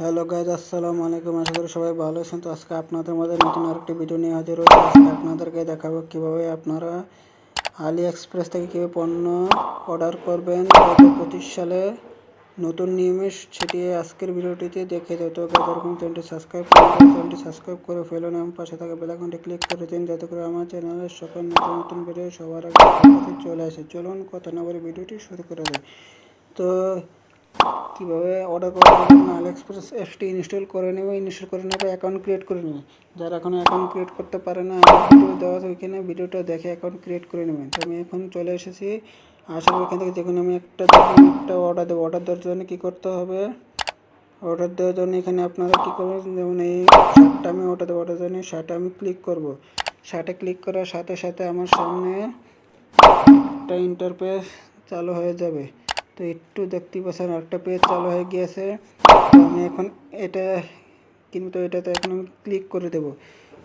Hello guys, আসসালামু আলাইকুম। আশা করি সবাই ভালো আছেন। তো আজকে আপনাদের মধ্যে নতুন আরেকটি ভিডিও নিয়ে হাজির হয়েছে। আজকে আপনাদেরকে দেখাবো কীভাবে আপনারা আলি এক্সপ্রেস থেকে কীভাবে পণ্য অর্ডার করবেন। দু পঁচিশ সালে নতুন নিয়মে সেটি আজকের ভিডিওটিতে দেখে দেবো তো এরকম চ্যানেলটি সাবস্ক্রাইব করে চ্যানেলটি সাবস্ক্রাইব করে ফেলুন এবং পাশে থাকা বেলাকনটি ক্লিক করে দিন, যাতে করে আমার চ্যানেলের সকল নতুন নতুন ভিডিও সবার আগে চলে আসে। চলুন কথা না বলে ভিডিওটি শুরু করে দেয় তো কীভাবে অর্ডার করার জন্য আলি এক্সপ্রেস অ্যাপসটি ইনস্টল করে নেবে ইনস্টল করে নেবে অ্যাকাউন্ট ক্রিয়েট করে নেবে। যারা এখনও অ্যাকাউন্ট ক্রিয়েট করতে পারে না দেওয়া আছে ওইখানে, ভিডিওটা দেখে অ্যাকাউন্ট ক্রিয়েট করে নেবেন। তো আমি এখন চলে এসেছি, আসার ওইখান থেকে দেখুন আমি একটা একটা অর্ডার দেবো। অর্ডার দেওয়ার জন্য কী করতে হবে? অর্ডার দেওয়ার জন্য এখানে আপনারা কী করবেন? যেমন এই শার্টটা আমি অর্ডার দেবো। অর্ডার জন্য শার্টে আমি ক্লিক করব। শার্টে ক্লিক করার সাথে সাথে আমার সামনে একটা ইন্টারপেস চালু হয়ে যাবে। তো একটু দেখতেই পাচ্ছেন একটা পেজ চালু হয়ে গিয়েছে। আমি এখন এটা কিন্তু এটাতে এখন আমি ক্লিক করে দেব।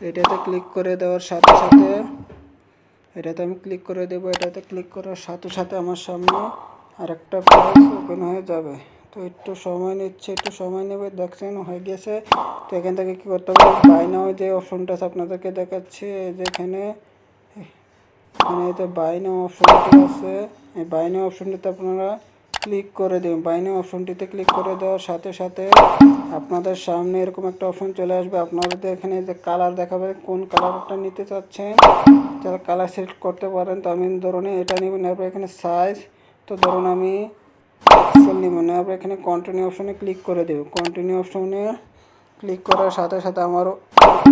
এটাতে ক্লিক করে দেওয়ার সাথে সাথে, এটাতে আমি ক্লিক করে দেবো, এটাতে ক্লিক করার সাথে সাথে আমার সামনে আরেকটা পেজ ওপেন হয়ে যাবে। তো একটু সময় নিচ্ছে, একটু সময় নেবে, দেখছেন, হয়ে গেছে তো এখান থেকে কী করতে হবে? বাই নাও যে অপশনটা আছে আপনাদেরকে দেখাচ্ছে যেখানে এখানে এতে বাই নাও অপশনটি আছে। এই বাই নাও অপশনটিতে আপনারা ক্লিক করে দিন বাইনে অপশনটিতে ক্লিক করে দেওয়ার সাথে সাথে আপনাদের সামনে এরকম একটা অপশন চলে আসবে। আপনাদের এখানে যে কালার দেখাবে, কোন কালারটা নিতে চাচ্ছেন তারা কালার সিলেক্ট করতে পারেন, তো আমি ধরুন এটা নেবেন এরপর এখানে সাইজ তো ধরুন আমি এক্সেল নেবেন এরপর এখানে কন্টিনিউ অপশনে ক্লিক করে দেব। কন্টিনিউ অপশনে ক্লিক করার সাথে সাথে আমারও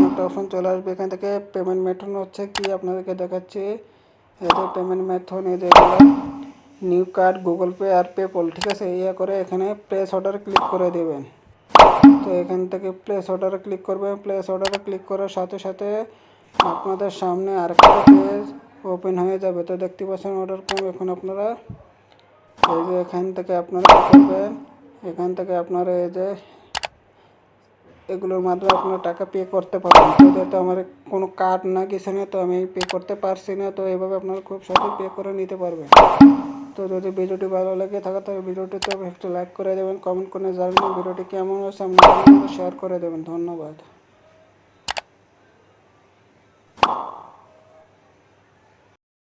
একটা অপশন চলে আসবে। এখান থেকে পেমেন্ট মেথড হচ্ছে কি? আপনাদেরকে দেখাচ্ছি। এদের পেমেন্ট মেথড যে নিউ কার্ড, গুগল পে আর পেপল ঠিক আছে? ইয়ে করে এখানে প্লেস অর্ডার ক্লিক করে দেবেন। তো এখান থেকে প্লেস অর্ডার ক্লিক করবেন। প্লেস অর্ডার ক্লিক করার সাথে সাথে আপনাদের সামনে আর একটা পেজ ওপেন হয়ে যাবে। তো দেখতে পাচ্ছেন অর্ডার কম এখন আপনারা এই যে এখান থেকে আপনারা এখান থেকে আপনারা এই যে এগুলোর মাধ্যমে আপনারা টাকা পে করতে পারবেন। তো আমার কোনো কার্ড না কিছু না, তো আমি পে করতে পারছি না, তো এভাবে আপনারা খুব সহজে পে করে নিতে পারবেন। তো যদি ভিডিওটি ভালো লাগে থাকে, তাহলে ভিডিওটিতে একটু লাইক করে দেবেন কমেন্ট করে জানাবেন, ভিডিওটি কেমন হয়েছে আপনারা শেয়ার করে দেবেন। ধন্যবাদ।